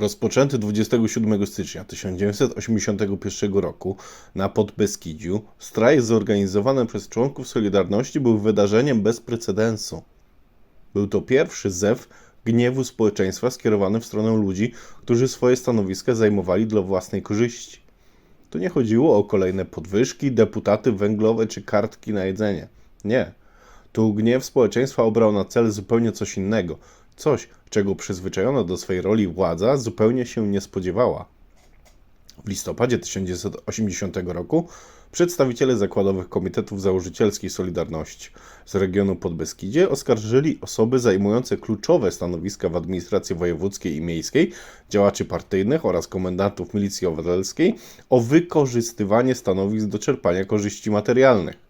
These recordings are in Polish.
Rozpoczęty 27 stycznia 1981 roku na Podbeskidziu, strajk zorganizowany przez członków Solidarności był wydarzeniem bez precedensu. Był to pierwszy zew gniewu społeczeństwa skierowany w stronę ludzi, którzy swoje stanowiska zajmowali dla własnej korzyści. Tu nie chodziło o kolejne podwyżki, deputaty węglowe czy kartki na jedzenie. Nie. Tu gniew społeczeństwa obrał na cel zupełnie coś innego. Coś, czego przyzwyczajona do swej roli władza zupełnie się nie spodziewała. W listopadzie 1980 roku przedstawiciele zakładowych komitetów założycielskich Solidarności z regionu Podbeskidzie oskarżyli osoby zajmujące kluczowe stanowiska w administracji wojewódzkiej i miejskiej, działaczy partyjnych oraz komendantów milicji obywatelskiej o wykorzystywanie stanowisk do czerpania korzyści materialnych.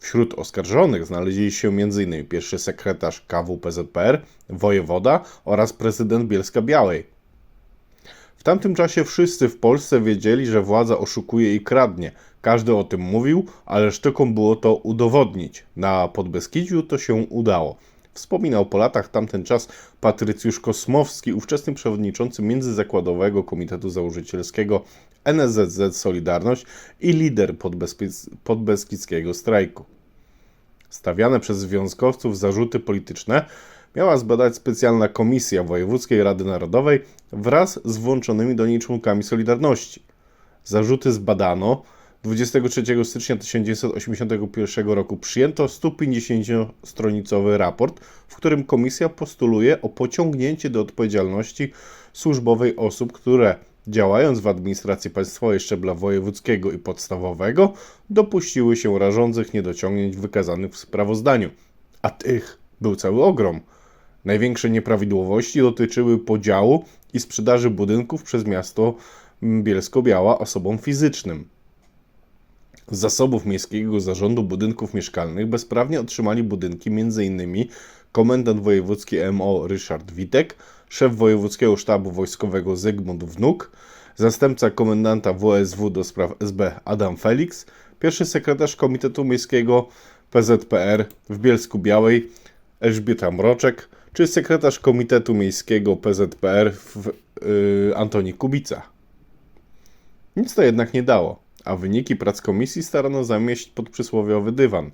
Wśród oskarżonych znaleźli się m.in. pierwszy sekretarz KWPZPR, wojewoda oraz prezydent Bielska Białej. W tamtym czasie wszyscy w Polsce wiedzieli, że władza oszukuje i kradnie. Każdy o tym mówił, ale sztuką było to udowodnić. Na Podbeskidziu to się udało. Wspominał po latach tamten czas Patrycjusz Kosmowski, ówczesny przewodniczący Międzyzakładowego Komitetu Założycielskiego NSZZ Solidarność i lider podbezpi- podbeskidzkiego strajku. Stawiane przez związkowców zarzuty polityczne miała zbadać specjalna komisja Wojewódzkiej Rady Narodowej wraz z włączonymi do niej członkami Solidarności. Zarzuty zbadano. 23 stycznia 1981 roku przyjęto 150-stronicowy raport, w którym komisja postuluje o pociągnięcie do odpowiedzialności służbowej osób, które działając w administracji państwowej szczebla wojewódzkiego i podstawowego, dopuściły się rażących niedociągnięć wykazanych w sprawozdaniu. A tych był cały ogrom. Największe nieprawidłowości dotyczyły podziału i sprzedaży budynków przez miasto Bielsko-Biała osobom fizycznym. Z zasobów Miejskiego Zarządu Budynków Mieszkalnych bezprawnie otrzymali budynki m.in. komendant wojewódzki MO Ryszard Witek, szef wojewódzkiego sztabu wojskowego Zygmunt Wnuk, zastępca komendanta WSW do spraw SB Adam Felix, pierwszy sekretarz Komitetu Miejskiego PZPR w Bielsku Białej Elżbieta Mroczek, czy sekretarz Komitetu Miejskiego PZPR w yy, Antoni Kubica. Nic to jednak nie dało, a wyniki prac komisji starano zamieść pod przysłowiowy dywan.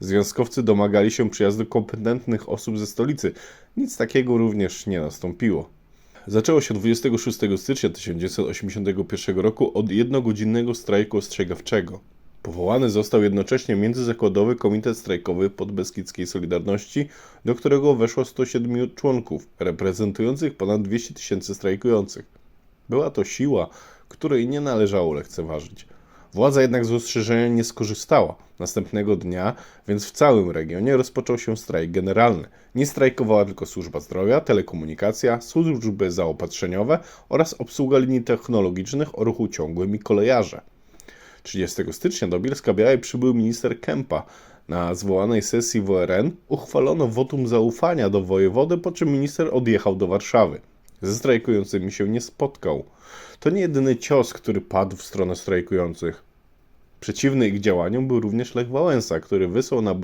Związkowcy domagali się przyjazdu kompetentnych osób ze stolicy. Nic takiego również nie nastąpiło. Zaczęło się 26 stycznia 1981 roku od jednogodzinnego strajku ostrzegawczego. Powołany został jednocześnie Międzyzakładowy Komitet Strajkowy Podbeskidzkiej Solidarności, do którego weszło 107 członków, reprezentujących ponad 200 tysięcy strajkujących. Była to siła, której nie należało lekceważyć. Władza jednak z ostrzeżenia nie skorzystała. Następnego dnia, więc w całym regionie rozpoczął się strajk generalny. Nie strajkowała tylko służba zdrowia, telekomunikacja, służby zaopatrzeniowe oraz obsługa linii technologicznych o ruchu ciągłym i kolejarze. 30 stycznia do Bielska Białej przybył minister Kępa. Na zwołanej sesji WRN uchwalono wotum zaufania do wojewody, po czym minister odjechał do Warszawy. Ze strajkującymi się nie spotkał. To nie jedyny cios, który padł w stronę strajkujących. Przeciwny ich działaniom był również Lech Wałęsa, który wysłał na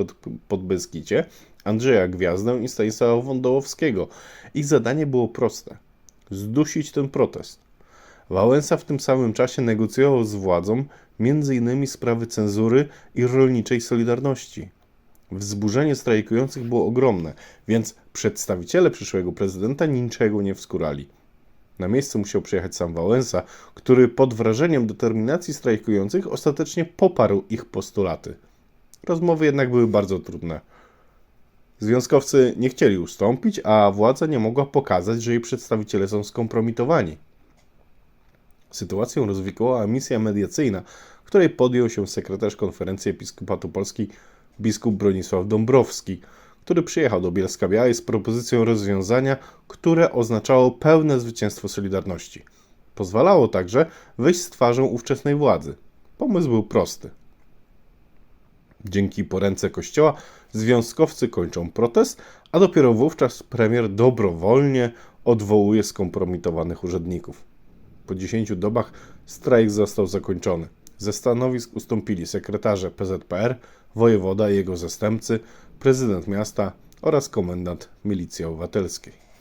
Podbeskidzie Andrzeja Gwiazdę i Stanisława Wądołowskiego. Ich zadanie było proste – zdusić ten protest. Wałęsa w tym samym czasie negocjował z władzą m.in. sprawy cenzury i rolniczej solidarności. Wzburzenie strajkujących było ogromne, więc przedstawiciele przyszłego prezydenta niczego nie wskurali. Na miejsce musiał przyjechać sam Wałęsa, który pod wrażeniem determinacji strajkujących ostatecznie poparł ich postulaty. Rozmowy jednak były bardzo trudne. Związkowcy nie chcieli ustąpić, a władza nie mogła pokazać, że jej przedstawiciele są skompromitowani. Sytuację rozwikłała misja mediacyjna, której podjął się sekretarz Konferencji Episkopatu Polski biskup Bronisław Dąbrowski, który przyjechał do Bielska Białej z propozycją rozwiązania, które oznaczało pełne zwycięstwo Solidarności. Pozwalało także wyjść z twarzą ówczesnej władzy. Pomysł był prosty. Dzięki poręce Kościoła związkowcy kończą protest, a dopiero wówczas premier dobrowolnie odwołuje skompromitowanych urzędników. Po 10 dobach strajk został zakończony. Ze stanowisk ustąpili sekretarze PZPR, wojewoda i jego zastępcy, prezydent miasta oraz komendant milicji obywatelskiej.